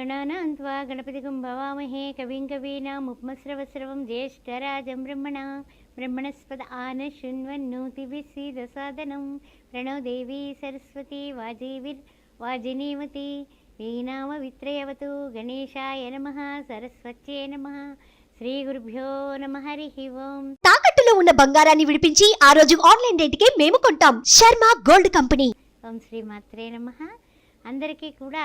గణానాం త్వా గణపతిగం భవామహే కవిం కవీనాముపమస్రవస్రవం జ్యేష్ఠరాజం బ్రహ్మణ బ్రహ్మణస్పద ఆన శృణ్వన్నోతిభిస్సీద సాదనం ప్రణో దేవీ సరస్వతి వాజీవిర్ వాజినీవతి వీణామ విత్రయవతు గణేశాయ నమ సరస్వత్యే నమ శ్రీ గురుభ్యో నమ హరి ఓం తాకట్టులో ఉన్న బంగారాన్ని విడిపించి ఆ రోజు ఆన్లైన్ రేటుకే మేము కొంటాం. Sharma gold company. ఓం శ్రీ మాత్రే నమ. అందరికీ కూడా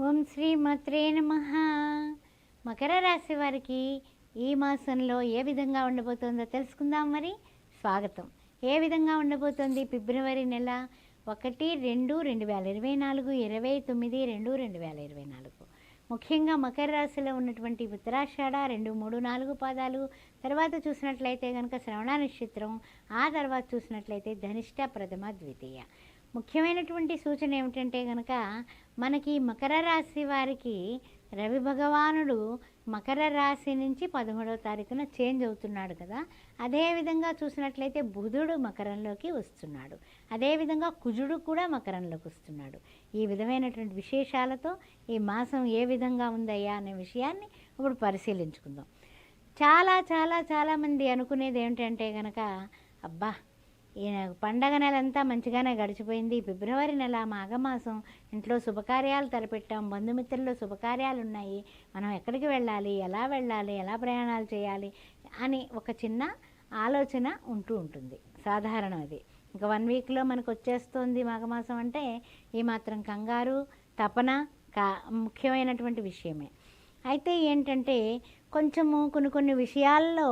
ఓం శ్రీ మాత్రే నమ. మకర రాశి వారికి ఈ మాసంలో ఏ విధంగా ఉండబోతుందో తెలుసుకుందాం మరి. స్వాగతం. ఏ విధంగా ఉండబోతోంది ఫిబ్రవరి నెల? ఒకటి రెండు రెండు వేల ఇరవై నాలుగు ఇరవై తొమ్మిది రెండు రెండు వేల ఇరవై నాలుగు. ముఖ్యంగా మకర రాశిలో ఉన్నటువంటి ఉత్తరాషాఢ రెండు మూడు నాలుగు పాదాలు. తర్వాత చూసినట్లయితే కనుక శ్రవణ నక్షత్రం. ఆ తర్వాత చూసినట్లయితే ధనిష్ట ప్రథమ ద్వితీయ. ముఖ్యమైనటువంటి సూచన ఏమిటంటే కనుక మనకి మకర రాశి వారికి రవి భగవానుడు మకర రాశి నుంచి పదమూడవ తారీఖున చేంజ్ అవుతున్నాడు కదా. అదేవిధంగా చూసినట్లయితే బుధుడు మకరంలోకి వస్తున్నాడు. అదేవిధంగా కుజుడు కూడా మకరంలోకి వస్తున్నాడు. ఈ విధమైనటువంటి విశేషాలతో ఈ మాసం ఏ విధంగా ఉందయ్యా అనే విషయాన్ని ఇప్పుడు పరిశీలించుకుందాం. చాలా చాలా చాలామంది అనుకునేది ఏమిటంటే కనుక అబ్బా ఈ పండగ నెలంతా మంచిగానే గడిచిపోయింది. ఫిబ్రవరి నెల మాఘమాసం ఇంట్లో శుభకార్యాలు తలపెట్టాం. బంధుమిత్రుల్లో శుభకార్యాలు ఉన్నాయి మనం ఎక్కడికి వెళ్ళాలి? ఎలా వెళ్ళాలి? ఎలా ప్రయాణాలు చేయాలి? అని ఒక చిన్న ఆలోచన ఉంటూ ఉంటుంది. సాధారణం అది. ఇంకా వన్ వీక్లో మనకు వచ్చేస్తుంది మాఘమాసం అంటే ఈ మాత్రం కంగారు తపన కా ముఖ్యమైనటువంటి విషయమే. అయితే ఏంటంటే కొంచెము కొన్ని కొన్ని విషయాల్లో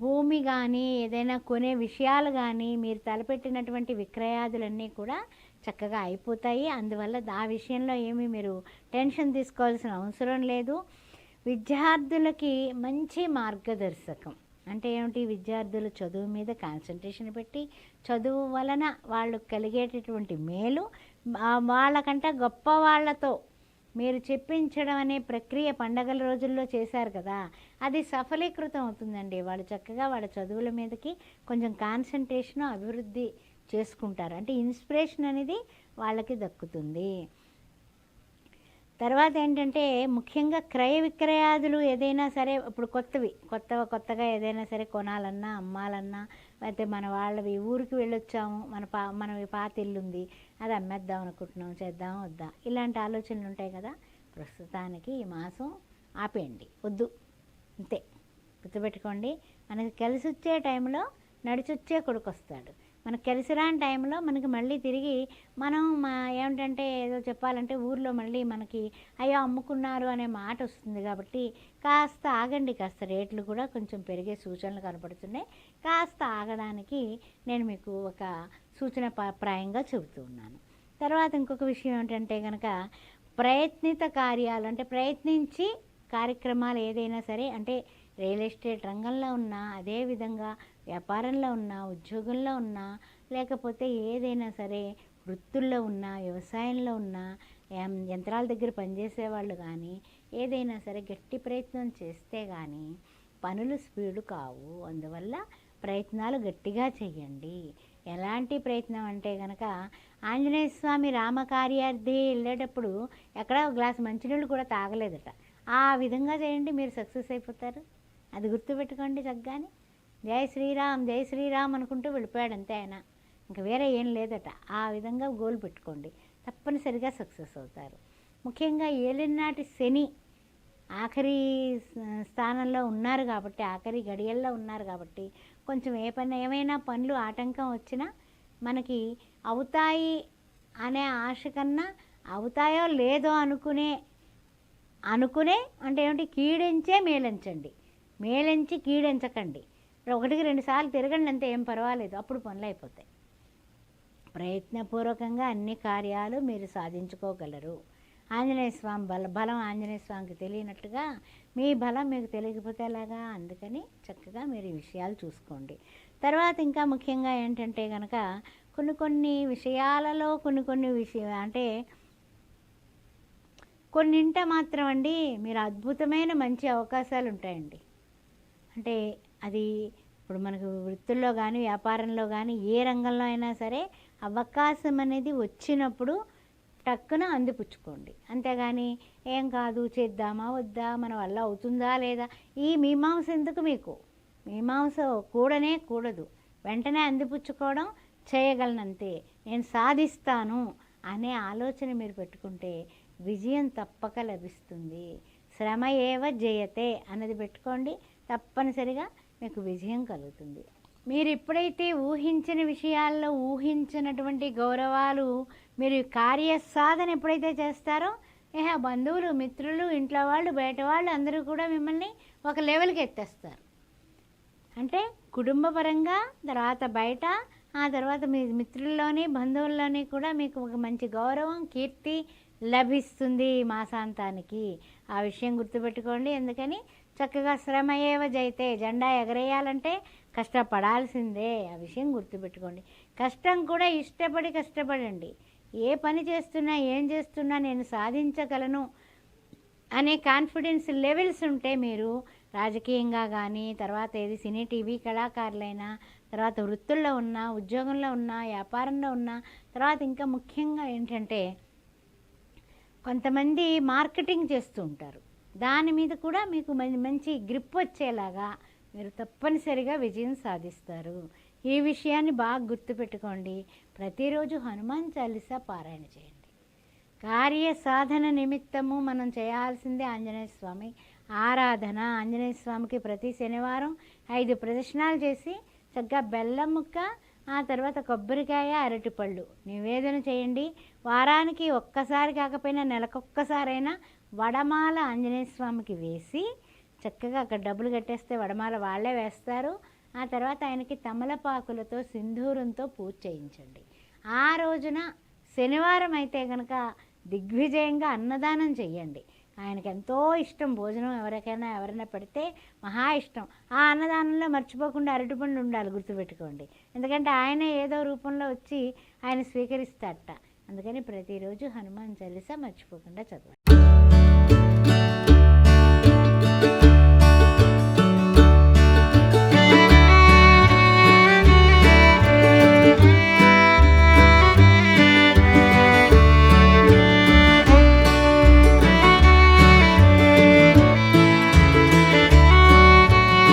భూమి కానీ ఏదైనా కొనే విషయాలు కానీ మీరు తలపెట్టినటువంటి విక్రయాదులన్నీ కూడా చక్కగా అయిపోతాయి. అందువల్ల ఆ విషయంలో ఏమీ మీరు టెన్షన్ తీసుకోవాల్సిన అవసరం లేదు. విద్యార్థులకి మంచి మార్గదర్శకం. అంటే ఏమిటి? విద్యార్థులు చదువు మీద కాన్సన్ట్రేషన్ పెట్టి చదువు వలన వాళ్ళు కలిగేటటువంటి మేలు వాళ్ళకంటే గొప్ప వాళ్ళతో మీరు చెప్పించడం అనే ప్రక్రియ పండగల రోజుల్లో చేశారు కదా అది సఫలీకృతం అవుతుందండి. వాళ్ళు చక్కగా వాళ్ళ చదువుల మీదకి కొంచెం కాన్సన్ట్రేషన్ అభివృద్ధి చేసుకుంటారు. అంటే ఇన్స్పిరేషన్ అనేది వాళ్ళకి దక్కుతుంది. తర్వాత ఏంటంటే ముఖ్యంగా క్రయ విక్రయాదులు ఏదైనా సరే ఇప్పుడు కొత్తవి కొత్త కొత్తగా ఏదైనా సరే కొనాలన్నా అమ్మాలన్నా అయితే మన వాళ్ళవి ఊరికి వెళ్ళొచ్చాము మన పా మనవి పాత ఇల్లుంది అది అమ్మేద్దాం అనుకుంటున్నాం చేద్దాం వద్దా. ఇలాంటి ఆలోచనలు ఉంటాయి కదా ప్రస్తుతానికి ఈ మాసం ఆపేయండి వద్దు అంతే. గుర్తుపెట్టుకోండి మనకి కలిసి వచ్చే టైంలో నడిచొచ్చే కొడుకు వస్తాడు. మనకు కలిసి రాని టైంలో మనకి మళ్ళీ తిరిగి మనం మా ఏమిటంటే ఏదో చెప్పాలంటే ఊర్లో మళ్ళీ మనకి అయ్యో అమ్ముకున్నారు అనే మాట వస్తుంది కాబట్టి కాస్త ఆగండి కాస్త రేట్లు కూడా కొంచెం పెరిగే సూచనలు కనపడుతున్నాయి. కాస్త ఆగడానికి నేను మీకు ఒక సూచన ప్రాయంగా చెబుతూ ఉన్నాను. తర్వాత ఇంకొక విషయం ఏంటంటే కనుక ప్రయత్నిత కార్యాలు అంటే ప్రయత్నించి కార్యక్రమాలు ఏదైనా సరే అంటే రియల్ ఎస్టేట్ రంగంలో ఉన్నా అదేవిధంగా వ్యాపారంలో ఉన్నా ఉద్యోగంలో ఉన్నా లేకపోతే ఏదైనా సరే వృత్తుల్లో ఉన్నా వ్యవసాయంలో ఉన్నా యంత్రాల దగ్గర పనిచేసే వాళ్ళు కానీ ఏదైనా సరే గట్టి ప్రయత్నం చేస్తే కానీ పనులు స్పీడు కావు. అందువల్ల ప్రయత్నాలు గట్టిగా చేయండి. ఎలాంటి ప్రయత్నం అంటే కనుక ఆంజనేయ స్వామి రామకార్యార్థి వెళ్ళేటప్పుడు ఎక్కడ ఒక గ్లాస్ మంచినీళ్ళు కూడా తాగలేదట. ఆ విధంగా చేయండి మీరు సక్సెస్ అయిపోతారు. అది గుర్తుపెట్టుకోండి చక్కగాని. జై శ్రీరామ్ జై శ్రీరామ్ అనుకుంటూ వెళ్ళిపోయాడు అంతే ఆయన. ఇంకా వేరే ఏం లేదట. ఆ విధంగా గోల్ పెట్టుకోండి. తప్పనిసరిగా సక్సెస్ అవుతారు. ముఖ్యంగా ఏలినాటి శని ఆఖరి స్థానంలో ఉన్నారు కాబట్టి ఆఖరి గడియల్లో ఉన్నారు కాబట్టి కొంచెం ఏ పని ఏమైనా పనులు ఆటంకం వచ్చినా మనకి అవుతాయి అనే ఆశ కన్నా అవుతాయో లేదో అనుకునే అనుకునే అంటే ఏమిటి కీడించే మేలించండి. మేలించి కీడించకండి. ఒకటికి రెండు సార్లు తిరగండి అంతే ఏం పర్వాలేదు. అప్పుడు పనులు అయిపోతాయి. ప్రయత్నపూర్వకంగా అన్ని కార్యాలు మీరు సాధించుకోగలరు. ఆంజనేయ స్వామి బల బలం ఆంజనేయ స్వామికి తెలియనట్టుగా మీ బలం మీకు తెలియకపోతే ఎలాగా? అందుకని చక్కగా మీరు ఈ విషయాలు చూసుకోండి. తర్వాత ఇంకా ముఖ్యంగా ఏంటంటే కనుక కొన్ని కొన్ని విషయాలలో కొన్ని కొన్ని విషయ అంటే కొన్నింట మాత్రం అండి మీరు అద్భుతమైన మంచి అవకాశాలు ఉంటాయండి అంటే అది ఇప్పుడు మనకు వృత్తుల్లో కానీ వ్యాపారంలో కానీ ఏ రంగంలో అయినా సరే అవకాశం అనేది వచ్చినప్పుడు టక్కున అందిపుచ్చుకోండి. అంతేగాని ఏం కాదు చేద్దామా వద్దా మన వల్ల అవుతుందా లేదా? ఈ మీమాంస ఎందుకు మీకు? మీమాంస కూడనే కూడదు. వెంటనే అందిపుచ్చుకోవడం చేయగలనంతే. నేను సాధిస్తాను అనే ఆలోచన మీరు పెట్టుకుంటే విజయం తప్పక లభిస్తుంది. శ్రమ ఏవ జయతే అన్నది పెట్టుకోండి. తప్పనిసరిగా మీకు విజయం కలుగుతుంది. మీరు ఎప్పుడైతే ఊహించిన విషయాల్లో ఊహించినటువంటి గౌరవాలు మీరు కార్యసాధన ఎప్పుడైతే చేస్తారో ఏహ బంధువులు మిత్రులు ఇంట్లో వాళ్ళు బయట వాళ్ళు అందరూ కూడా మిమ్మల్ని ఒక లెవెల్కి ఎత్తేస్తారు. అంటే కుటుంబపరంగా తర్వాత బయట ఆ తర్వాత మీ మిత్రుల్లోని బంధువుల్లోని కూడా మీకు ఒక మంచి గౌరవం కీర్తి లభిస్తుంది మాసాంతానికి. ఆ విషయం గుర్తుపెట్టుకోండి. ఎందుకని? చక్కగా శ్రమ ఏవ జైతే జెండా ఎగరేయాలంటే కష్టపడాల్సిందే. ఆ విషయం గుర్తుపెట్టుకోండి. కష్టం కూడా ఇష్టపడి కష్టపడండి. ఏ పని చేస్తున్నా ఏం చేస్తున్నా నేను సాధించగలను అనే కాన్ఫిడెన్స్ లెవెల్స్ ఉంటే మీరు రాజకీయంగా కానీ తర్వాత ఏది సినీ టీవీ కళాకారులైనా తర్వాత వృత్తుల్లో ఉన్నా ఉద్యోగంలో ఉన్నా వ్యాపారంలో ఉన్నా తర్వాత ఇంకా ముఖ్యంగా ఏంటంటే కొంతమంది మార్కెటింగ్ చేస్తూ ఉంటారు. దాని మీద కూడా మీకు మంచి గ్రిప్ వచ్చేలాగా మీరు తప్పనిసరిగా విజయం సాధిస్తారు. ఈ విషయాన్ని బాగా గుర్తుపెట్టుకోండి. ప్రతిరోజు హనుమాన్ చాలీసా పారాయణ చేయండి. కార్య సాధన నిమిత్తము మనం చేయాల్సిందే ఆంజనేయ స్వామి ఆరాధన. ఆంజనేయ స్వామికి ప్రతి శనివారం ఐదు ప్రదర్శనాలు చేసి చక్కగా బెల్లం ముక్క ఆ తర్వాత కొబ్బరికాయ అరటిపళ్ళు. నివేదన చేయండి. వారానికి ఒక్కసారి కాకపోయినా నెలకొక్కసారైనా వడమాల ఆంజనేయ స్వామికి వేసి చక్కగా అక్కడ డబ్బులు కట్టేస్తే వడమాల వాళ్ళే వేస్తారు. ఆ తర్వాత ఆయనకి తమలపాకులతో సింధూరంతో పూజ చేయించండి. ఆ రోజున శనివారం అయితే కనుక దిగ్విజయంగా అన్నదానం చేయండి. ఆయనకి ఎంతో ఇష్టం భోజనం ఎవరికైనా ఎవరైనా పెడితే మహా ఇష్టం. ఆ అన్నదానంలో మర్చిపోకుండా అరటిపండు ఉండాలి గుర్తుపెట్టుకోండి. ఎందుకంటే ఆయన ఏదో రూపంలో వచ్చి ఆయన స్వీకరిస్తాడట. అందుకని ప్రతిరోజు హనుమాన్ చాలీసా మర్చిపోకుండా చదవండి.